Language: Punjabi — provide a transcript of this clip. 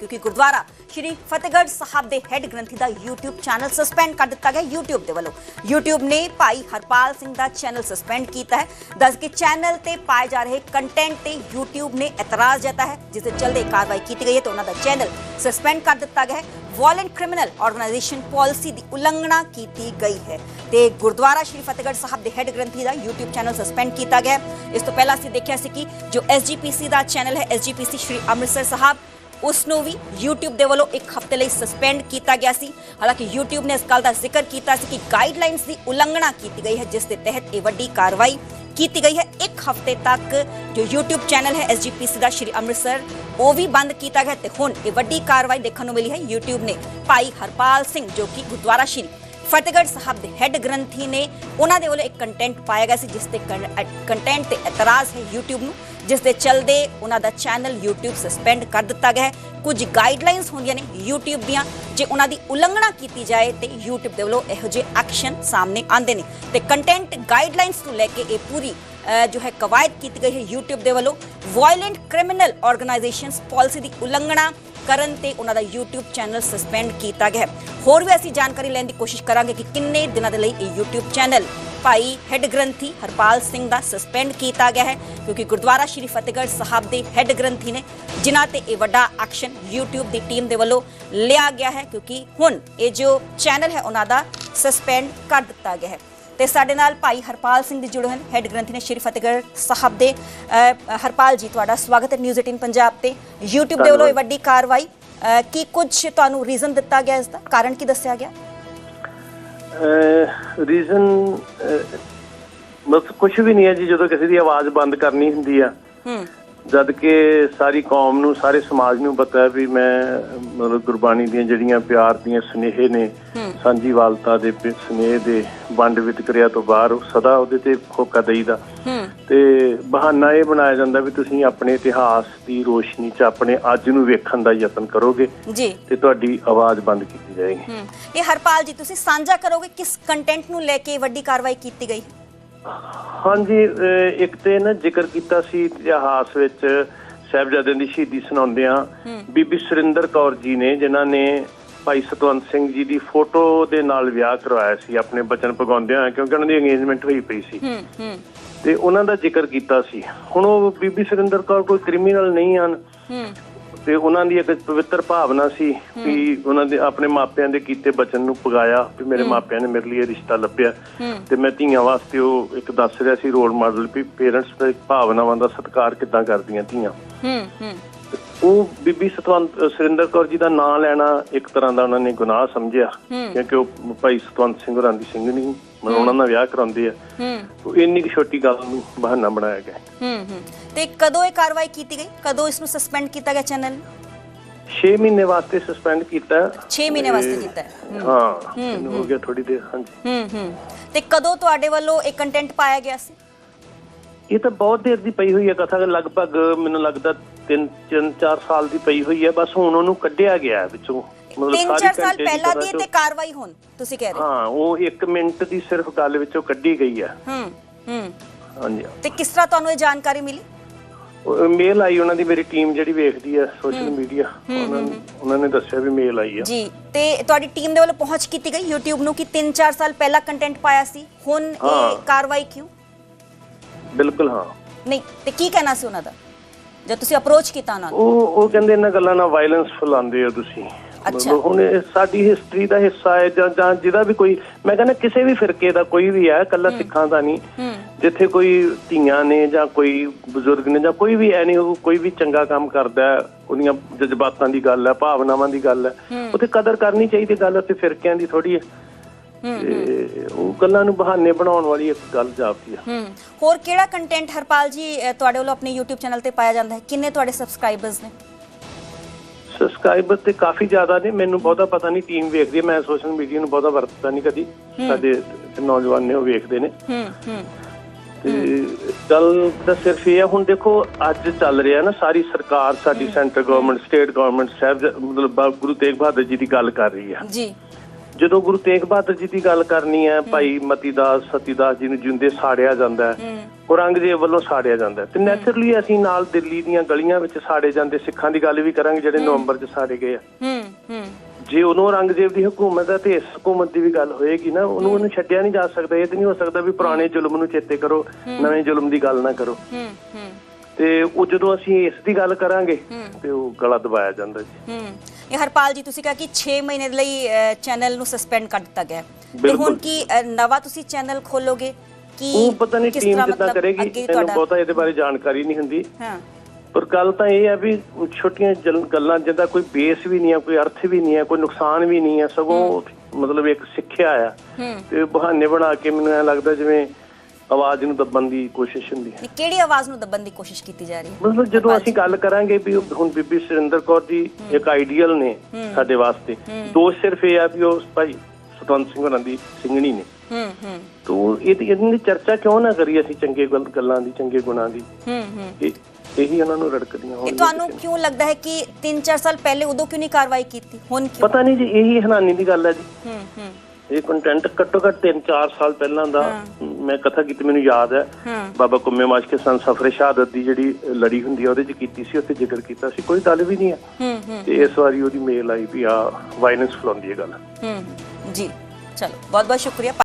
ਕਿਉਂਕਿ ਗੁਰਦੁਆਰਾ ਸ਼੍ਰੀ ਫਤਿਹਗੜ੍ਹ ਸਾਹਿਬ ਦੇ ਹੈੱਡ ਗ੍ਰੰਥੀ ਦਾ YouTube ਚੈਨਲ ਸਸਪੈਂਡ ਕਰ ਦਿੱਤਾ ਗਿਆ YouTube ਦੇ ਵੱਲੋਂ। YouTube ਨੇ ਭਾਈ ਹਰਪਾਲ ਸਿੰਘ ਦਾ ਚੈਨਲ ਸਸਪੈਂਡ ਕੀਤਾ ਹੈ। ਦੱਸ ਕਿ ਚੈਨਲ ਤੇ ਪਾਏ ਜਾ ਰਹੇ ਕੰਟੈਂਟ ਤੇ YouTube ਨੇ ਇਤਰਾਜ਼ ਜਤਾ ਹੈ, ਜਿਸ ਦੇ ਚਲਦੇ ਕਾਰਵਾਈ ਕੀਤੀ ਗਈ ਹੈ ਤੇ ਉਹਨਾਂ ਦਾ ਚੈਨਲ ਸਸਪੈਂਡ ਕਰ ਦਿੱਤਾ ਗਿਆ ਹੈ। ਵਾਇਲੈਂਟ ਕ੍ਰਿਮੀਨਲ ਆਰਗੇਨਾਈਜੇਸ਼ਨ ਪਾਲਿਸੀ ਦੀ ਉਲੰਘਣਾ ਕੀਤੀ ਗਈ ਹੈ ਤੇ ਗੁਰਦੁਆਰਾ ਸ਼੍ਰੀ ਫਤਿਹਗੜ੍ਹ ਸਾਹਿਬ ਦੇ ਹੈੱਡ ਗ੍ਰੰਥੀ ਦਾ YouTube ਚੈਨਲ ਸਸਪੈਂਡ ਕੀਤਾ ਗਿਆ ਇਸ ਤੋਂ ਪਹਿਲਾਂ ਅਸੀਂ ਦੇਖਿਆ ਸੀ ਕਿ ਜੋ SGPC ਦਾ ਚੈਨਲ ਹੈ, SGPC ਸ਼੍ਰੀ ਅੰਮ੍ਰਿਤਸਰ ਸਾਹਿਬ ਉਸ ਨੂੰ ਵੀ YouTube ਦੇ ਵੱਲੋਂ ਇੱਕ ਹਫ਼ਤੇ ਲਈ ਸਸਪੈਂਡ ਕੀਤਾ ਗਿਆ ਸੀ। ਹਾਲਾਂਕਿ YouTube ਨੇ ਇਸ ਗੱਲ ਦਾ ਜ਼ਿਕਰ ਕੀਤਾ ਸੀ ਕਿ ਗਾਈਡਲਾਈਨਸ ਦੀ ਉਲੰਘਣਾ ਕੀਤੀ ਗਈ ਹੈ, ਜਿਸ ਦੇ ਤਹਿਤ ਇਹ ਵੱਡੀ ਕਾਰਵਾਈ ਕੀਤੀ ਗਈ ਹੈ। ਇੱਕ ਹਫ਼ਤੇ ਤੱਕ ਜੋ YouTube ਚੈਨਲ ਹੈ SGPC ਦਾ ਸ਼੍ਰੀ ਅੰਮ੍ਰਿਤਸਰ, ਉਹ ਵੀ ਬੰਦ ਕੀਤਾ ਗਿਆ ਤੇ ਹੁਣ ਇਹ ਵੱਡੀ ਕਾਰਵਾਈ ਦੇਖਣ ਨੂੰ ਮਿਲੀ ਹੈ। YouTube ਨੇ ਭਾਈ ਹਰਪਾਲ ਸਿੰਘ, ਜੋ ਕਿ ਗੁਰਦੁਆਰਾ ਸ਼੍ਰੀ ਫਤਿਹਗੜ੍ਹ ਸਾਹਿਬ ਦੇ ਹੈੱਡ ਗ੍ਰੰਥੀ ਨੇ ਉਹਨਾਂ ਦੇ ਵੱਲੋਂ ਇੱਕ ਕੰਟੈਂਟ ਪਾਇਆ ਗਿਆ ਸੀ, ਜਿਸ ਤੇ ਕੰਟੈਂਟ ਤੇ ਇਤਰਾਜ਼ ਹੈ YouTube ਨੂੰ, ਜਿਸ ਦੇ ਚਲਦੇ ਉਹਨਾਂ ਦਾ ਚੈਨਲ YouTube ਸਸਪੈਂਡ ਕਰ ਦਿੱਤਾ ਗਿਆ ਹੈ। ਕੁਝ ਗਾਈਡਲਾਈਨਸ ਹੁੰਦੀਆਂ ਨੇ YouTube ਦੀਆਂ, ਜੇ ਉਹਨਾਂ ਦੀ ਉਲੰਘਣਾ ਕੀਤੀ ਜਾਏ ਤੇ YouTube ਦੇ ਵੱਲੋਂ ਇਹੋ ਜਿਹੇ ਐਕਸ਼ਨ ਸਾਹਮਣੇ ਆਉਂਦੇ ਨੇ। ਤੇ ਕੰਟੈਂਟ ਗਾਈਡਲਾਈਨਸ ਨੂੰ ਲੈ ਕੇ ਇਹ ਪੂਰੀ ਜੋ ਹੈ ਕਵਾਇਦ ਕੀਤੀ ਗਈ ਹੈ YouTube ਦੇ ਵੱਲੋਂ। ਵਾਇਲੈਂਟ ਕ੍ਰਿਮੀਨਲ ਆਰਗੇਨਾਈਜੇਸ਼ਨਸ ਪਾਲਿਸੀ ਦੀ ਉਲੰਘਣਾ ਕਰਨ ਤੇ ਉਹਨਾਂ ਦਾ YouTube ਚੈਨਲ ਸਸਪੈਂਡ ਕੀਤਾ ਗਿਆ ਹੋਰ ਵੀ ਅਸੀਂ ਜਾਣਕਾਰੀ ਲੈਣ ਦੀ ਕੋਸ਼ਿਸ਼ ਕਰਾਂਗੇ ਕਿ ਕਿੰਨੇ ਦਿਨਾਂ ਦੇ ਲਈ ਇਹ YouTube ਚੈਨਲ ਭਾਈ ਹੈੱਡ ਗ੍ਰੰਥੀ ਹਰਪਾਲ ਸਿੰਘ ਦਾ ਸਸਪੈਂਡ ਕੀਤਾ ਗਿਆ ਹੈ, ਕਿਉਂਕਿ ਗੁਰਦੁਆਰਾ ਸ਼੍ਰੀ ਫਤਿਹਗੜ੍ਹ ਸਾਹਿਬ ਦੇ ਹੈੱਡ ਗ੍ਰੰਥੀ ਨੇ ਜਿਨ੍ਹਾਂ ਤੇ ਇਹ ਵੱਡਾ ਐਕਸ਼ਨ YouTube ਦੀ ਟੀਮ ਦੇ ਵੱਲੋਂ ਲਿਆ ਗਿਆ ਹੈ, ਕਿਉਂਕਿ ਹੁਣ ਇਹ ਜੋ ਚੈਨਲ ਹੈ, ਉਹਨਾਂ ਦਾ ਸਸਪੈਂਡ ਕਰ ਦਿੱਤਾ ਗਿਆ ਹੈ। ਤੇ ਸਾਡੇ ਨਾਲ ਭਾਈ ਹਰਪਾਲ ਸਿੰਘ ਜੀ ਜੁੜੇ ਹਨ ਹੈੱਡ ਗ੍ਰੰਥੀ ਨੇ ਸ਼੍ਰੀ ਫਤਿਹਗੜ੍ਹ ਸਾਹਿਬ ਦੇ ਹਰਪਾਲ ਜੀ ਤੁਹਾਡਾ ਸਵਾਗਤ ਹੈ ਨਿਊਜ਼ 18 ਪੰਜਾਬ ਤੇ। YouTube ਦੇ ਵੱਲੋਂ ਇਹ ਵੱਡੀ ਕਾਰਵਾਈ ਕੀ ਕੁਝ ਤੁਹਾਨੂੰ ਰੀਜ਼ਨ ਦਿੱਤਾ ਗਿਆ ਇਸ ਦਾ? ਕਾਰਨ ਕੀ ਦੱਸਿਆ ਗਿਆ? ਰੀਜ਼ਨ ਬਸ ਕੁਝ ਵੀ ਨਹੀਂ ਹੈ ਜੀ ਜਦੋਂ ਕਿਸੇ ਦੀ ਆਵਾਜ਼ ਬੰਦ ਕਰਨੀ ਹੁੰਦੀ ਆ। ਹੂੰ। ਜਦ ਕਿ ਸਾਰੀ ਕੌਮ ਨੂੰ ਸਾਰੇ ਸਮਾਜ ਨੂੰ ਪਤਾ ਹੈ ਵੀ ਮੈਂ ਮਤਲਬ ਗੁਰਬਾਣੀ ਦੀਆਂ ਜਿਹੜੀਆਂ ਪਿਆਰ ਦੀਆਂ ਸੁਨੇਹੇ ਨੇ ਸਾਂਝੀਵਾਲਤਾ ਦੇ ਸੁਨੇਹੇ ਦੇ ਵੰਡ ਵਿਤਕਰਿਆ ਤੋਂ ਬਾਹਰ ਸਦਾ ਉਹਦੇ ਤੇ ਹੋਕਾ ਦੇਈਦਾ। ਤੇ ਬਹਾਨਾ ਇਹ ਬਣਾਇਆ ਜਾਂਦਾ ਵੀ ਤੁਸੀਂ ਆਪਣੇ ਇਤਿਹਾਸ ਦੀ ਰੋਸ਼ਨੀ 'ਚ ਆਪਣੇ ਅੱਜ ਨੂੰ ਵੇਖਣ ਦਾ ਯਤਨ ਕਰੋਗੇ ਜੀ। ਤੇ ਤੁਹਾਡੀ ਆਵਾਜ਼ ਬੰਦ ਕੀਤੀ ਜਾਏਗੀ। ਇਹ ਹਰਪਾਲ ਜੀ ਤੁਸੀਂ ਸਾਂਝਾ ਕਰੋਗੇ ਕਿਸ ਕੰਟੈਂਟ ਨੂੰ ਲੈ ਕੇ ਵੱਡੀ ਕਾਰਵਾਈ ਕੀਤੀ ਗਈ? ਹਾਂਜੀ ਇੱਕ ਤੇ ਨਾ ਜ਼ਿਕਰ ਕੀਤਾ ਸੀ ਇਤਿਹਾਸ ਵਿੱਚ ਸਾਹਿਬਜ਼ਾਦਿਆਂ ਦੀ ਸ਼ਹੀਦੀ ਸੁਣਾਉਂਦਿਆਂ ਬੀਬੀ ਸੁਰਿੰਦਰ ਕੌਰ ਜੀ ਨੇ ਜਿਨ੍ਹਾਂ ਨੇ ਭਾਈ ਸਤਵੰਤ ਸਿੰਘ ਜੀ ਦੀ ਫੋਟੋ ਦੇ ਨਾਲ ਵਿਆਹ ਕਰਵਾਇਆ ਸੀ ਆਪਣੇ ਬਚਨ ਪਗਾਉਂਦਿਆਂ ਕਿਉਂਕਿ ਉਹਨਾਂ ਦੀ ਅੰਗੇਜਮੈਂਟ ਹੋਈ ਪਈ ਸੀ। ਤੇ ਉਹਨਾਂ ਦਾ ਜ਼ਿਕਰ ਕੀਤਾ ਸੀ। ਹੁਣ ਉਹ ਬੀਬੀ ਸੁਰਿੰਦਰ ਕੌਰ ਕੋਈ ਕ੍ਰਿਮੀਨਲ ਨਹੀਂ ਹਨ। ਤੇ ਉਹਨਾਂ ਦੀ ਇੱਕ ਪਵਿੱਤਰ ਭਾਵਨਾ ਸੀ ਕਿ ਉਹਨਾਂ ਦੇ ਆਪਣੇ ਮਾਪਿਆਂ ਦੇ ਕੀਤੇ ਬਚਨ ਨੂੰ ਪਗਾਇਆ ਵੀ ਮੇਰੇ ਮਾਪਿਆਂ ਨੇ ਮੇਰੇ ਲਈ ਇਹ ਰਿਸ਼ਤਾ ਲੱਭਿਆ। ਤੇ ਮੈਂ ਧੀਆਂ ਵਾਸਤੇ ਉਹ ਇੱਕ ਦੱਸ ਰਿਹਾ ਸੀ ਰੋਲ ਮਾਡਲ ਵੀ ਪੇਰੈਂਟਸ ਦੀ ਭਾਵਨਾਵਾਂ ਦਾ ਸਤਿਕਾਰ ਕਿੱਦਾਂ ਕਰਦੀਆਂ ਧੀਆਂ। ਹੂੰ ਹੂੰ। ਉਹ ਬੀਬੀ ਸਤਵੰਤ ਸੁਰਿੰਦਰ ਕੌਰ ਜੀ ਦਾ ਨਾਂ ਲੈਣਾ ਇੱਕ ਤਰ੍ਹਾਂ ਦਾ ਉਹਨਾਂ ਨੇ ਗੁਨਾਹ ਸਮਝਿਆ। ਕਿਉਂਕਿ ਉਹ ਭਾਈ ਸਤਵੰਤ ਸਿੰਘ ਹੋਰਾਂ ਦੀ ਸਿੰਘਣੀ ਮਨ ਉਹਨਾਂ ਨਾਲ ਵਿਆਹ ਕਰਾਉਂਦੇ ਆ। ਹੂੰ। ਉਹ ਇੰਨੀ ਕੁ ਛੋਟੀ ਗੱਲ ਨੂੰ ਬਹਾਨਾ ਬਣਾਇਆ ਗਿਆ। ਹੂੰ ਹੂੰ। ਤੇ ਕਦੋਂ ਇਹ ਕਾਰਵਾਈ ਕੀਤੀ ਗਈ? ਕਦੋਂ ਇਸ ਨੂੰ ਸਸਪੈਂਡ ਕੀਤਾ ਗਿਆ ਚੈਨਲ 6 ਮਹੀਨੇ ਵਾਸਤੇ ਸਸਪੈਂਡ ਕੀਤਾ। 6 ਮਹੀਨੇ ਵਾਸਤੇ ਕੀਤਾ। ਹੈ। ਹੋ ਗਿਆ ਥੋੜੀ ਦੇਰ ਹਾਂਜੀ। ਹੂੰ ਹੂੰ। ਤੇ ਕਦੋਂ ਤੁਹਾਡੇ ਵੱਲੋਂ ਇਹ ਕੰਟੈਂਟ ਪਾਇਆ ਗਿਆ ਸੀ? ਇਹ ਤਾਂ ਬਹੁਤ ਦੇਰ ਦੀ ਪਈ ਹੋਈ ਹੈ ਕਥਾ ਲਗਭਗ ਮੈਨੂੰ ਲੱਗਦਾ 3 3 4 ਸਾਲ ਦੀ ਪਈ ਹੋਈ ਹੈ ਬਸ ਹੁਣ ਉਹਨੂੰ ਕੱਢਿਆ ਗਿਆ ਵਿੱਚੋਂ। ਸਾਰੀ ਚਾਰ ਸਾਲ ਘੰਟੇ ਦੀ ਪਹਿਲਾਂ ਦੀ ਤੇ ਕਾਰਵਾਈ ਹੁਣ ਤੁਸੀਂ ਕਹਿ ਰਹੇ ਹਾਂ? ਉਹ 1 ਮਿੰਟ ਦੀ ਸਿਰਫ ਗੱਲ ਵਿੱਚੋਂ ਕੱਢੀ ਗਈ ਹੈ। ਹੂੰ ਹੂੰ। ਹਾਂਜੀ। ਤੇ ਕਿਸ ਤਰ੍ਹਾਂ ਤੁਹਾਨੂੰ ਇਹ ਜਾਣਕਾਰੀ ਮਿਲੀ? ਮੇਲ ਆਈ ਉਹਨਾਂ ਦੀ ਮੇਰੀ ਟੀਮ ਜਿਹੜੀ ਵੇਖਦੀ ਹੈ ਸੋਸ਼ਲ ਮੀਡੀਆ ਉਹਨਾਂ ਨੇ ਉਹਨਾਂ ਨੇ ਦੱਸਿਆ ਵੀ ਮੇਲ ਆਈ ਆ ਜੀ ਤੇ ਤੁਹਾਡੀ ਟੀਮ ਦੇ ਵੱਲੋਂ ਪਹੁੰਚ ਕੀਤੀ ਗਈ YouTube ਨੂੰ ਕਿ 3-4 ਸਾਲ ਪਹਿਲਾਂ ਕੰਟੈਂਟ ਪਾਇਆ ਸੀ ਹੁਣ ਇਹ। ਕਾਰਵਾਈ ਕਿਉਂ? ਬਿਲਕੁਲ ਹਾਂ। ਨਹੀਂ ਤੇ ਕੀ ਕਹਿਣਾ ਸੀ ਉਹਨਾਂ ਦਾ? ਜਦ ਤੁਸੀਂ ਅਪਰੋਚ ਕੀਤਾ ਉਹਨਾਂ ਨੂੰ? ਉਹ ਉਹ ਕਹਿੰਦੇ ਇਹਨਾਂ ਗੱਲਾਂ ਨਾਲ ਵਾਇਲੈਂਸ ਫੈਲਾਉਂਦੇ ਹੋ ਤੁਸੀਂ। ਅੱਛਾ। ਮਤਲਬ ਹੁਣ ਇਹ ਸਾਡੀ ਹਿਸਟਰੀ ਦਾ ਹਿੱਸਾ ਹੈ ਜਾਂ ਜਾਂ ਜਿਹਦਾ ਵੀ ਕੋਈ ਮੈਂ ਕਹਿੰਦਾ ਕਿਸੇ ਵੀ ਫਿਰਕੇ ਦਾ ਕੋਈ ਵੀ ਹੈ ਕੱਲਾ ਸਿੱਖਾਂ ਦਾ ਨਹੀਂ। ਜਿੱਥੇ ਕੋਈ ਧੀਆਂ ਨੇ ਜਾਂ ਕੋਈ ਬਜ਼ੁਰਗ ਨੇ ਜਾਂ ਕੋਈ ਵੀ ਐ ਨਹੀਂ ਉਹ ਕੋਈ ਵੀ ਚੰਗਾ ਕੰਮ ਕਰਦਾ ਹੈ ਉਹਦੀਆਂ ਜਜ਼ਬਾਤਾਂ ਦੀ ਗੱਲ ਹੈ ਭਾਵਨਾਵਾਂ ਦੀ ਗੱਲ ਹੈ। ਉੱਥੇ ਕਦਰ ਕਰਨੀ ਚਾਹੀਦੀ ਗੱਲ ਉੱਥੇ ਫਿਰਕਿਆਂ ਦੀ ਥੋੜੀ ਹੈ। ਤੇ ਉਹ ਗੱਲਾਂ ਨੂੰ ਬਹਾਨੇ ਬਣਾਉਣ ਵਾਲੀ ਇੱਕ ਗੱਲ ਜਾਪਦੀ ਆ। ਹੂੰ। ਹੋਰ ਕਿਹੜਾ ਕੰਟੈਂਟ ਹਰਪਾਲ ਜੀ ਤੁਹਾਡੇ ਵੱਲੋਂ ਆਪਣੇ YouTube ਚੈਨਲ ਤੇ ਪਾਇਆ ਜਾਂਦਾ ਹੈ? ਕਿੰਨੇ ਤੁਹਾਡੇ ਸਬਸਕ੍ਰਾਈਬਰਸ ਨੇ? ਸਬਸਕ੍ਰਾਈਬਰ ਤੇ ਕਾਫੀ ਜ਼ਿਆਦਾ ਨੇ। ਮੈਨੂੰ ਬਹੁਤਾ ਪਤਾ ਨਹੀਂ ਟੀਮ ਵੇਖਦੀ ਹੈ ਮੈਂ ਸੋਸ਼ਲ ਮੀਡੀਆ ਨੂੰ ਬਹੁਤਾ ਵਰਤਦਾ ਨਹੀਂ ਕਦੀ। ਸਾਡੇ ਨੌਜਵਾਨ ਨੇ ਉਹ ਵੇਖਦੇ ਨੇ। ਹੂੰ ਹੂੰ। ਤੇ ਗੱਲ ਤਾਂ ਸਿਰਫ ਇਹ ਹੈ ਹੁਣ ਦੇਖੋ ਅੱਜ ਚੱਲ ਰਿਹਾ ਨਾ ਸਾਰੀ ਸਰਕਾਰ ਸਾਡੀ ਸੈਂਟਰ ਗਵਰਨਮੈਂਟ ਸਟੇਟ ਗਵਰਨਮੈਂਟ ਸਾਹਿਬ ਮਤਲਬ ਗੁਰੂ ਤੇਗ ਬਹਾਦਰ ਜੀ ਦੀ ਗੱਲ ਕਰ ਰਹੀ ਹੈ ਜੀ। ਜਦੋਂ ਗੁਰੂ ਤੇਗ ਬਹਾਦਰ ਜੀ ਦੀ ਗੱਲ ਕਰਨੀ ਹੈ ਭਾਈ ਮਤੀਦਾਸ ਸਤੀਦਾਸ ਜੀ ਨੂੰ ਜਿਉਂਦੇ ਸਾੜਿਆ ਜਾਂਦਾ ਹੈ ਔਰੰਗਜ਼ੇਬ ਵੱਲੋਂ ਸਾੜਿਆ ਜਾਂਦਾ। ਤੇ ਨੈਚੁਰਲੀ ਅਸੀਂ ਨਾਲ ਦਿੱਲੀ ਦੀਆਂ ਗਲੀਆਂ ਵਿੱਚ ਸਾੜੇ ਜਾਂਦੇ ਸਿੱਖਾਂ ਦੀ ਗੱਲ ਵੀ ਕਰਾਂਗੇ ਜਿਹੜੇ ਨਵੰਬਰ 'ਚ ਸਾੜੇ ਗਏ ਆ। ਹੂੰ ਹੂੰ। ਜੇ ਉਦੋਂ ਔਰੰਗਜ਼ੇਬ ਦੀ ਹਕੂਮਤ ਹੈ ਤੇ ਇਸ ਹਕੂਮਤ ਦੀ ਵੀ ਗੱਲ ਹੋਏਗੀ ਨਾ ਉਹਨੂੰ ਉਹਨੂੰ ਛੱਡਿਆ ਨਹੀਂ ਜਾ ਸਕਦਾ ਇਹ ਤੇ ਨਹੀਂ ਹੋ ਸਕਦਾ ਵੀ ਪੁਰਾਣੇ ਜ਼ੁਲਮ ਨੂੰ ਚੇਤੇ ਕਰੋ ਨਵੇਂ ਜ਼ੁਲਮ ਦੀ ਗੱਲ ਨਾ ਕਰੋ। ਹੂੰ ਹੂੰ। ਤੇ ਉਹ ਜਦੋਂ ਅਸੀਂ ਇਸ ਦੀ ਗੱਲ ਕਰਾਂਗੇ ਤੇ ਉਹ ਗਲਾ ਦਬਾਇਆ ਜਾਂਦਾ ਜੀ। ਹੂੰ। ਇਹ ਹਰਪਾਲ ਜੀ ਤੁਸੀਂ ਕਿਹਾ ਕਿ 6 ਮਹੀਨੇ ਦੇ ਲਈ ਚੈਨਲ ਨੂੰ ਸਸਪੈਂਡ ਕਰ ਦਿੱਤਾ ਗਿਆ। ਤੇ। ਹੁਣ ਕੀ ਨਵਾਂ ਤੁਸੀਂ ਚੈਨਲ ਖੋਲੋਗੇ? ਕੀ ਉਹ ਪਤਾ ਨਹੀਂ ਟੀਮ ਕਿੱਦਾਂ ਕਰੇਗੀ ਮੈਨੂੰ ਬਹੁਤਾ ਇਹਦੇ ਬਾਰੇ ਜਾਣਕਾਰੀ ਨਹੀਂ ਹੁੰਦੀ। ਹਾਂ। ਪਰ ਗੱਲ ਤਾਂ ਇਹ ਹੈ ਵੀ ਛੋਟੀਆਂ ਗੱਲਾਂ ਜਿਹਦਾ ਕੋਈ ਬੇਸ ਵੀ ਨਹੀਂ ਹੈ ਕੋਈ ਅਰਥ ਵੀ ਨਹੀਂ ਹੈ ਕੋਈ ਨੁਕਸਾਨ ਵੀ ਨਹੀਂ ਹੈ ਸਗੋਂ ਮਤਲਬ ਇੱਕ ਸਿੱਖਿਆ ਆ। ਤੇ ਬਹਾਨੇ ਬਣਾ ਕੇ ਮੈਨੂੰ ਐ ਲੱਗਦਾ ਜਿਵੇਂ ਆਵਾਜ਼ ਨੂੰ ਦੱਬਣ ਦੀ ਕੋਸ਼ਿਸ਼ ਹੁੰਦੀ ਹੈ। ਕਿਹੜੀ ਆਵਾਜ਼ ਨੂੰ ਦੱਬਣ ਦੀ ਕੋਸ਼ਿਸ਼ ਕੀਤੀ ਜਾ ਰਹੀ ਹੈ? ਮਤਲਬ ਜਦੋਂ ਅਸੀਂ ਗੱਲ ਕਰਾਂਗੇ ਵੀ ਹੁਣ ਬੀਬੀ ਸੁਰਿੰਦਰ ਕੌਰ ਜੀ ਇੱਕ ਆਈਡੀਅਲ ਨੇ ਸਾਡੇ ਵਾਸਤੇ। ਦੋਸ਼ ਸਿਰਫ ਇਹ ਆ ਵੀ ਉਹ ਭਾਈ ਸਤਵੰਤ ਸਿੰਘ ਹੋਰਾਂ ਦੀ ਸਿੰਘਣੀ ਨੇ। ਹੂੰ ਹੂੰ। ਤੋ ਇਹ ਇਹਨਾਂ ਦੀ ਚਰਚਾ ਕਿਉਂ ਨਾ ਕਰੀ ਅਸੀਂ ਚੰਗੇ ਗੱਲ- ਦੀ ਚੰਗੇ ਗੁਣਾਂ ਦੀ? ਹੂੰ ਹੂੰ। ਇਹ ਉਹਨਾਂ ਨੂੰ ਰੜਕਦੀਆਂ ਹੋਣਗੀਆਂ ਤੁਹਾਨੂੰ ਕਿਉਂ ਲੱਗਦਾ ਹੈ ਕਿ 3-4 ਸਾਲ ਪਹਿਲੇ ਉਦੋਂ ਕਿਉਂ ਨਹੀਂ ਕਾਰਵਾਈ ਕੀਤੀ? ਹੁਣ। ਕਿਉਂ? ਪਤਾ ਨਹੀਂ ਜੀ ਇਹੀ ਹੈਰਾਨੀ ਦੀ ਗੱਲ ਹੈ ਜੀ। ਹੂੰ ਹੂੰ। ਇਹ ਕੰਟੈਂਟ ਘੱਟੋ ਘੱਟ 3-4 ਸਾਲ ਪਹਿਲਾਂ ਦਾ ਮੈਂ ਕਥਾ ਕੀਤੀ ਮੈਨੂੰ ਯਾਦ ਹੈ। ਬਾਬਾ ਕੁੰਮੇ ਮਾਸ਼ ਕੇ ਸੰਨ ਸਫਰੇ ਸ਼ਹਾਦਤ ਦੀ ਜਿਹੜੀ ਲੜੀ ਹੁੰਦੀ ਹੈ ਉਹਦੇ 'ਚ ਕੀਤੀ ਸੀ ਉੱਥੇ ਜ਼ਿਕਰ ਕੀਤਾ ਸੀ। ਕੋਈ ਗੱਲ ਵੀ ਨਹੀਂ ਹੈ। ਤੇ ਇਸ ਵਾਰੀ ਉਹਦੀ ਮੇਲ ਆਈ ਵੀ ਆ ਵਾਇਲੈਂਸ ਫਲਾਉਂਦੀ ਹੈ ਗੱਲ। ਹੂੰ ਜੀ ਚਲੋ। ਬਹੁਤ ਬਹੁਤ ਸ਼ੁਕਰੀਆ।